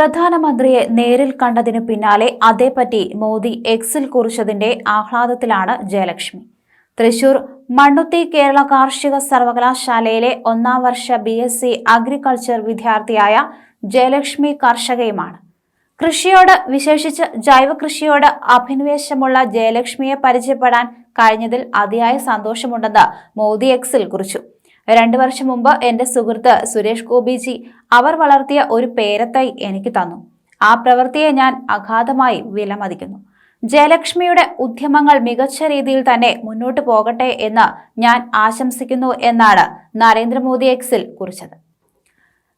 പ്രധാനമന്ത്രിയെ നേരിൽ കണ്ടതിനു പിന്നാലെ അതേപ്പറ്റി മോദി എക്സിൽ കുറിച്ചതിന്റെ ആഹ്ലാദത്തിലാണ് ജയലക്ഷ്മി. തൃശൂർ മണ്ണുത്തി കേരള കാർഷിക സർവകലാശാലയിലെ ഒന്നാം വർഷ ബി എസ് സി അഗ്രികൾച്ചർ വിദ്യാർത്ഥിയായ ജയലക്ഷ്മി കർഷകയുമാണ്. കൃഷിയോട് വിശേഷിച്ച് ജൈവ കൃഷിയോട് അഭിനിവേശമുള്ള ജയലക്ഷ്മിയെ പരിചയപ്പെടാൻ കഴിഞ്ഞതിൽ അതിയായ സന്തോഷമുണ്ടെന്ന് മോദി എക്സിൽ കുറിച്ചു. രണ്ടു വർഷം മുമ്പ് എന്റെ സുഹൃത്ത് സുരേഷ് ഗോപിജി അവർ വളർത്തിയ ഒരു പേരത്തൈ എനിക്ക് തന്നു. ആ പ്രവൃത്തിയെ ഞാൻ അഗാധമായി വിലമതിക്കുന്നു. ജയലക്ഷ്മിയുടെ ഉദ്യമങ്ങൾ മികച്ച രീതിയിൽ തന്നെ മുന്നോട്ട് പോകട്ടെ എന്ന് ഞാൻ ആശംസിക്കുന്നു എന്നാണ് നരേന്ദ്രമോദി എക്സിൽ കുറിച്ചത്.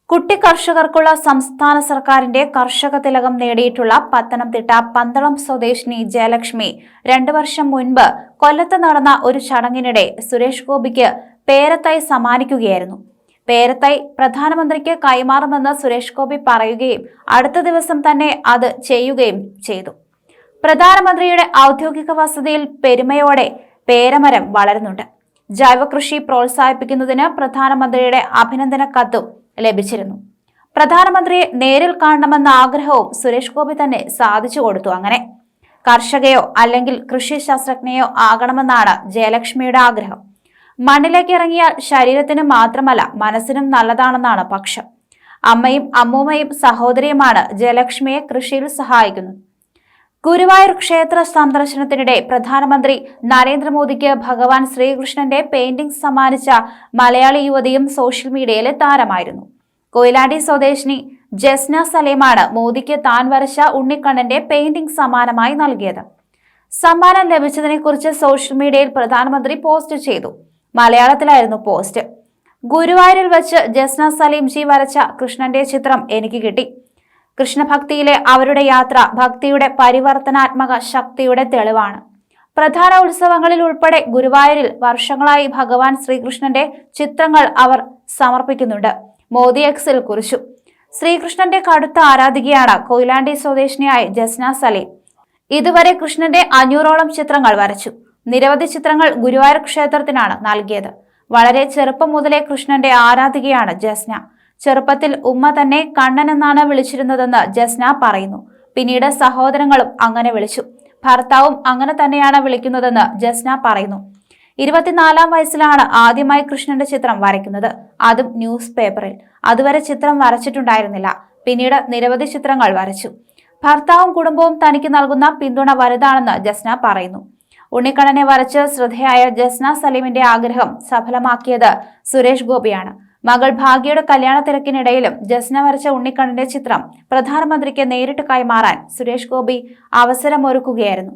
കുട്ടി കർഷകർക്കുള്ള സംസ്ഥാന സർക്കാരിന്റെ കർഷക തിലകം നേടിയിട്ടുള്ള പത്തനംതിട്ട പന്തളം സ്വദേശിനി ജയലക്ഷ്മി രണ്ടു വർഷം മുൻപ് കൊല്ലത്ത് നടന്ന ഒരു ചടങ്ങിനിടെ സുരേഷ് ഗോപിക്ക് പേരത്തായി സമ്മാനിക്കുകയായിരുന്നു. പേരത്തൈ പ്രധാനമന്ത്രിക്ക് കൈമാറുമെന്ന് സുരേഷ് ഗോപി പറയുകയും അടുത്ത ദിവസം തന്നെ അത് ചെയ്യുകയും ചെയ്തു. പ്രധാനമന്ത്രിയുടെ ഔദ്യോഗിക വസതിയിൽ പെരുമയോടെ പേരമരം വളരുന്നുണ്ട്. ജൈവകൃഷി പ്രോത്സാഹിപ്പിക്കുന്നതിന് പ്രധാനമന്ത്രിയുടെ അഭിനന്ദന കത്തും ലഭിച്ചിരുന്നു. പ്രധാനമന്ത്രിയെ നേരിൽ കാണണമെന്ന ആഗ്രഹവും സുരേഷ് ഗോപി തന്നെ സാധിച്ചു കൊടുത്തു അങ്ങനെ. കർഷകയോ അല്ലെങ്കിൽ കൃഷി ശാസ്ത്രജ്ഞയോ ആകണമെന്നാണ് ജയലക്ഷ്മിയുടെ ആഗ്രഹം. മണ്ണിലേക്ക് ഇറങ്ങിയാൽ ശരീരത്തിന് മാത്രമല്ല മനസ്സിനും നല്ലതാണെന്നാണ് പക്ഷം. അമ്മയും അമ്മൂമ്മയും സഹോദരിയുമാണ് ജയലക്ഷ്മിയെ കൃഷിയിൽ സഹായിക്കുന്നത്. ഗുരുവായൂർ ക്ഷേത്ര സന്ദർശനത്തിനിടെ പ്രധാനമന്ത്രി നരേന്ദ്രമോദിക്ക് ഭഗവാൻ ശ്രീകൃഷ്ണന്റെ പെയിന്റിംഗ് സമ്മാനിച്ച മലയാളി യുവതിയും സോഷ്യൽ മീഡിയയിലെ താരമായിരുന്നു. കൊയിലാണ്ടി സ്വദേശിനി ജസ്ന സലീമാണ് മോദിക്ക് താൻ വരച്ച ഉണ്ണിക്കണ്ണന്റെ പെയിന്റിംഗ് സമ്മാനമായി നൽകിയത്. സമ്മാനം ലഭിച്ചതിനെക്കുറിച്ച് സോഷ്യൽ മീഡിയയിൽ പ്രധാനമന്ത്രി പോസ്റ്റ് ചെയ്തു. മലയാളത്തിലായിരുന്നു പോസ്റ്റ്. ഗുരുവായൂരിൽ വച്ച് ജസ്ന സലീം ജി വരച്ച കൃഷ്ണന്റെ ചിത്രം എനിക്ക് കിട്ടി. കൃഷ്ണഭക്തിയിലെ അവരുടെ യാത്ര ഭക്തിയുടെ പരിവർത്തനാത്മക ശക്തിയുടെ തെളിവാണ്. പ്രധാന ഉത്സവങ്ങളിൽ ഉൾപ്പെടെ ഗുരുവായൂരിൽ വർഷങ്ങളായി ഭഗവാൻ ശ്രീകൃഷ്ണന്റെ ചിത്രങ്ങൾ അവർ സമർപ്പിക്കുന്നുണ്ട്. മോദി എക്സിൽ കുറിച്ചു. ശ്രീകൃഷ്ണന്റെ കടുത്ത ആരാധികയാണ് കൊയിലാണ്ടി സ്വദേശിനിയായ ജസ്ന സലീം. ഇതുവരെ കൃഷ്ണന്റെ അഞ്ഞൂറോളം ചിത്രങ്ങൾ വരച്ചു. നിരവധി ചിത്രങ്ങൾ ഗുരുവായൂർ ക്ഷേത്രത്തിനാണ് നൽകിയത്. വളരെ ചെറുപ്പം മുതലേ കൃഷ്ണന്റെ ആരാധികയാണ് ജസ്ന. ചെറുപ്പത്തിൽ ഉമ്മ തന്നെ കണ്ണൻ എന്നാണ് വിളിച്ചിരുന്നതെന്ന് ജസ്ന പറയുന്നു. പിന്നീട് സഹോദരങ്ങളും അങ്ങനെ വിളിച്ചു. ഭർത്താവും അങ്ങനെ തന്നെയാണ് വിളിക്കുന്നതെന്ന് ജസ്ന പറയുന്നു. ഇരുപത്തിനാലാം വയസ്സിലാണ് ആദ്യമായി കൃഷ്ണന്റെ ചിത്രം വരയ്ക്കുന്നത്. അതും ന്യൂസ് പേപ്പറിൽ. അതുവരെ ചിത്രം വരച്ചിട്ടുണ്ടായിരുന്നില്ല. പിന്നീട് നിരവധി ചിത്രങ്ങൾ വരച്ചു. ഭർത്താവും കുടുംബവും തനിക്ക് നൽകുന്ന പിന്തുണ വലുതാണെന്ന് ജസ്ന പറയുന്നു. ഉണ്ണിക്കണ്ണനെ വരച്ച് ശ്രദ്ധയായ ജസ്ന സലീമിന്റെ ആഗ്രഹം സഫലമാക്കിയത് സുരേഷ് ഗോപിയാണ്. മകൾ ഭാഗ്യയുടെ കല്യാണ തിരക്കിനിടയിലും ജസ്ന വരച്ച ഉണ്ണിക്കണ്ണന്റെ ചിത്രം പ്രധാനമന്ത്രിക്ക് നേരിട്ട് കൈമാറാൻ സുരേഷ് ഗോപി അവസരമൊരുക്കുകയായിരുന്നു.